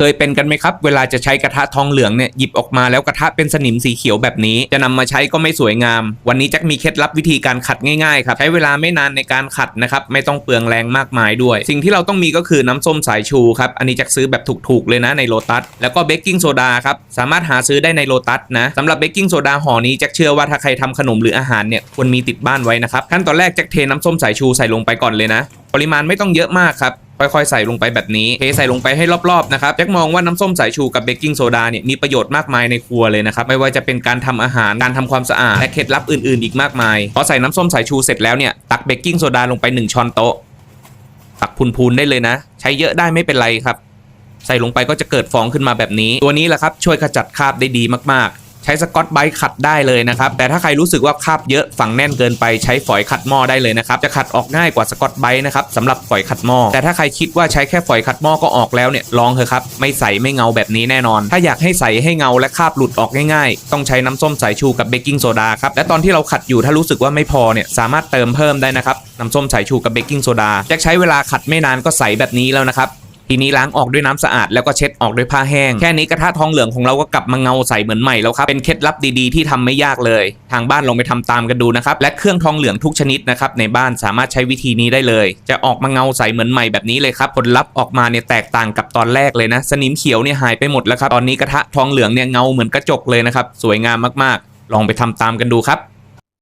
เคยเป็นกันไหมครับ เวลาจะใช้กระทะทองเหลืองเนี่ยหยิบออกมาแล้วกระทะเป็นสนิมสีเขียวแบบนี้ จะนำมาใช้ก็ไม่สวยงาม วันนี้แจ็คมีเคล็ดลับวิธีการขัดง่ายๆครับใช้เวลาไม่นานในการขัดนะครับไม่ต้องเปลืองแรงมากมายด้วย สิ่งที่เราต้องมีก็คือน้ำส้มสายชูครับอันนี้แจ็คซื้อแบบถูกๆเลยนะในโลตัสแล้วก็เบกกิ้งโซดาครับสามารถหาซื้อได้ในโลตัสนะสำหรับเบกกิ้งโซดาห่อนี้แจ็คเชื่อว่าถ้าใครทำขนมหรืออาหารเนี่ยควรมีติดบ้านไว้นะครับขั้นตอนแรกแจ็คเทน้ำส้มสายชูใส่ลงไปก่อนเลยนะ ปริมาณไม่ต้องเยอะมากครับ ค่อยๆใส่ลงไปแบบนี้เทใส่ลงไปให้รอบๆนะครับแจ็คมองว่าน้ำส้มสายชูกับเบกกิ้งโซดาเนี่ยมีประโยชน์มากมายในครัวเลยนะครับไม่ว่าจะเป็นการทำอาหารการทำความสะอาดและเคล็ดลับอื่นๆ อีกมากมายพอใส่น้ำส้มสายชูเสร็จแล้วเนี่ยตักเบกกิ้งโซดาลงไป 1 ช้อนโต๊ะตักพูนๆได้เลยนะ ใช้เยอะได้ไม่เป็นไรครับ ใส่ลงไปก็จะเกิดฟองขึ้นมาแบบนี้ ตัวนี้แหละครับช่วยขจัดคราบได้ดีมากๆ ใช้สกอตไบรท์ขัดได้เลยนะครับแต่ถ้าใครรู้สึกว่าคราบเยอะฝังแน่นเกินไปใช้ฝอยขัดหม้อได้เลยนะครับจะขัดออกง่ายกว่าสกอตไบรท์นะครับสำหรับฝอยขัดหม้อแต่ถ้าใครคิดว่าใช้แค่ฝอยขัดหม้อก็ออกแล้วเนี่ยลองเถอะครับไม่ใสไม่เงาแบบนี้แน่นอน ถ้าอยากให้ใสให้เงาและคราบหลุดออกง่ายๆ ต้องใช้น้ำส้มสายชูกับเบกกิ้งโซดาครับและตอนที่เราขัดอยู่ถ้ารู้สึกว่าไม่พอเนี่ยสามารถเติมเพิ่มได้นะครับน้ำส้มสายชูกับเบกกิ้งโซดาแจ็คใช้เวลาขัดไม่นานก็ใสแบบนี้แล้วนะครับ ทีนี้ล้างออกด้วยน้ำสะอาดแล้วก็เช็ดออกด้วยผ้าแห้ง แค่นี้กระทะทองเหลืองของเราก็กลับมาเงาใสเหมือนใหม่แล้วครับ เป็นเคล็ดลับดีๆที่ทำไม่ยากเลย ทางบ้านลองไปทำตามกันดูนะครับ และเครื่องทองเหลืองทุกชนิดนะครับในบ้านสามารถใช้วิธีนี้ได้เลย จะออกมาเงาใสเหมือนใหม่แบบนี้เลยครับ ผลลัพธ์ออกมาเนี่ยแตกต่างกับตอนแรกเลยนะ สนิมเขียวเนี่ยหายไปหมดแล้วครับ ตอนนี้กระทะทองเหลืองเนี่ยเงาเหมือนกระจกเลยนะครับ สวยงามมากๆ ลองไปทำตามกันดูครับ